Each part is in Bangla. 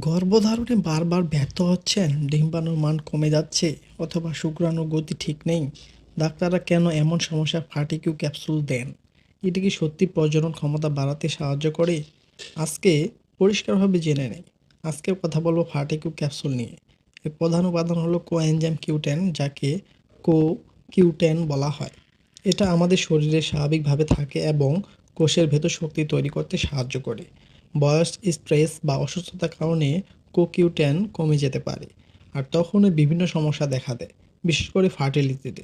গর্ভধারণে বারবার ব্যর্থ হচ্ছেন, ডিম্বাণুর মান কমে যাচ্ছে অথবা শুক্রাণুর গতি ঠিক নেই। ডাক্তাররা কেন এমন সমস্যা ফার্টিকিউ ক্যাপসুল দেন? এটি কি সত্যি প্রজনন ক্ষমতা বাড়াতে সাহায্য করে? আজকে পরিষ্কারভাবে জেনে নেই। আজকে কথা বলব ফার্টিকিউ ক্যাপসুল নিয়ে। এর প্রধান উপাদান হলো কোএনজাইম কিউটেন, যাকে কো কিউটেন বলা হয়। এটা আমাদের শরীরে স্বাভাবিকভাবে থাকে এবং কোষের ভেতর শক্তি তৈরি করতে সাহায্য করে। বয়স, স্ট্রেস বা অসুস্থতার কারণে কোকিউটেন কমে যেতে পারে আর তখনই বিভিন্ন সমস্যা দেখা দেয়, বিশেষ করে ফার্টিলিটিতে।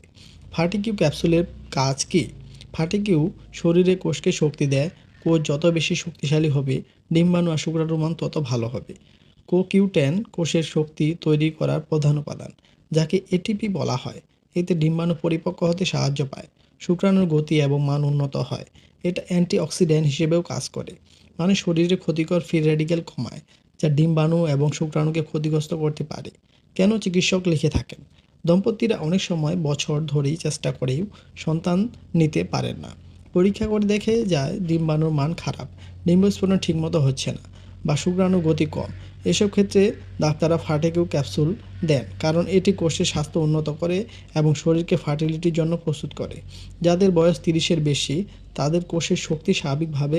ফার্টিকিউ ক্যাপসুলের কাজ কি? ফার্টিকিউ শরীরে কোষকে শক্তি দেয়, কোষ যত বেশি শক্তিশালী হবে, ডিম্বাণু আর শুক্রাণুর মান তত ভালো হবে। কোকিউটেন কোষের শক্তি তৈরি করার প্রধান উপাদান, যাকে এটিপি বলা হয়। এতে ডিম্বাণু পরিপক্ক হতে সাহায্য পায়, শুক্রাণুর গতি এবং মান উন্নত হয়। এটা অ্যান্টিঅক্সিডেন্ট হিসেবেও কাজ করে। মানে শরীরে ক্ষতিকর ফ্রি রেডিক্যাল কমায়, যা ডিম্বাণু এবং শুক্রাণুকে ক্ষতিগ্রস্ত করতে পারে। কেন চিকিৎসক লিখে থাকেন? দম্পতিরা অনেক সময় বছর ধরেই চেষ্টা করেও সন্তান নিতে পারেন না। পরীক্ষা করে দেখে যায় ডিম্বাণুর মান খারাপ ডিম্বস্ফোরণ ঠিকমতো হচ্ছে না বা শুক্রাণু গতি কম। এসব ক্ষেত্রে ডাক্তাররা ফার্টিকিউ ক্যাপসুল দেন, কারণ এটি কোষের স্বাস্থ্য উন্নত করে এবং শরীরকে ফার্টিলিটির জন্য প্রস্তুত করে। যাদের বয়স তিরিশের বেশি, তাদের কোষের শক্তি স্বাভাবিকভাবে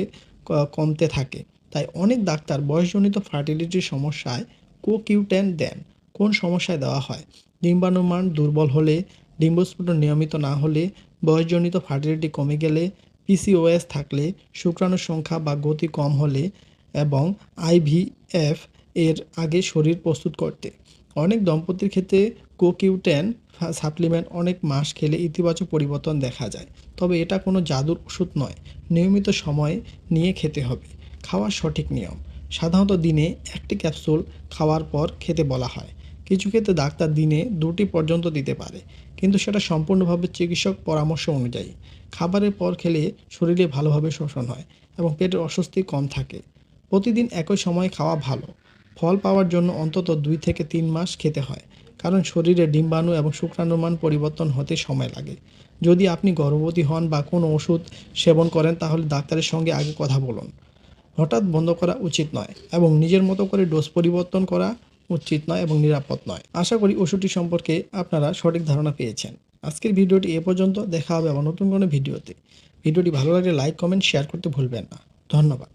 কমতে থাকে। তাই অনেক ডাক্তার বয়সজনিত ফার্টিলিটির সমস্যায় কোকিউটেন দেন। কোন সমস্যায় দেওয়া হয়? ডিম্বাণুর মান দুর্বল হলে, ডিম্বস্ফুটন নিয়মিত না হলে, বয়সজনিত ফার্টিলিটি কমে গেলে পিসিওএস থাকলে, শুক্রাণুর সংখ্যা বা গতি কম হলে এবং আইভিএফ এর আগে শরীর প্রস্তুত করতে। অনেক দম্পতির ক্ষেত্রে কোকিউটেন সাপ্লিমেন্ট অনেক মাস খেলে ইতিবাচক পরিবর্তন দেখা যায়। তবে এটা কোনো জাদুর ওষুধ নয়, নিয়মিত সময় নিয়ে খেতে হবে। খাওয়ার সঠিক নিয়ম। সাধারণত দিনে একটি ক্যাপসুল খাওয়ার পর খেতে বলা হয়। কিছু ক্ষেত্রে ডাক্তার দিনে দুটি পর্যন্ত দিতে পারে, কিন্তু সেটা সম্পূর্ণভাবে চিকিৎসক পরামর্শ অনুযায়ী। খাবারের পর খেলে শরীরে ভালোভাবে শোষণ হয় এবং পেটের অস্বস্তি কম থাকে। প্রতিদিন একই সময় খাওয়া ভালো। ফল পাওয়ার জন্য অন্তত দুই থেকে তিন মাস খেতে হয়, কারণ শরীরে ডিম্বাণু এবং শুক্রাণুর মান পরিবর্তন হতে সময় লাগে। যদি আপনি গর্ভবতী হন বা কোনো ওষুধ সেবন করেন, তাহলে ডাক্তারের সঙ্গে আগে কথা বলুন। হঠাৎ বন্ধ করা উচিত নয় এবং নিজের মতো করে ডোজ পরিবর্তন করা উচিত নয় এবং নিরাপদ নয়। আশা করি ওষুধটি সম্পর্কে আপনারা সঠিক ধারণা পেয়েছেন। আজকের ভিডিওটি এ পর্যন্ত, দেখা হবে আবার নতুন কোনো ভিডিওতে। ভিডিওটি ভালো লাগলে লাইক, কমেন্ট, শেয়ার করতে ভুলবেন না। ধন্যবাদ।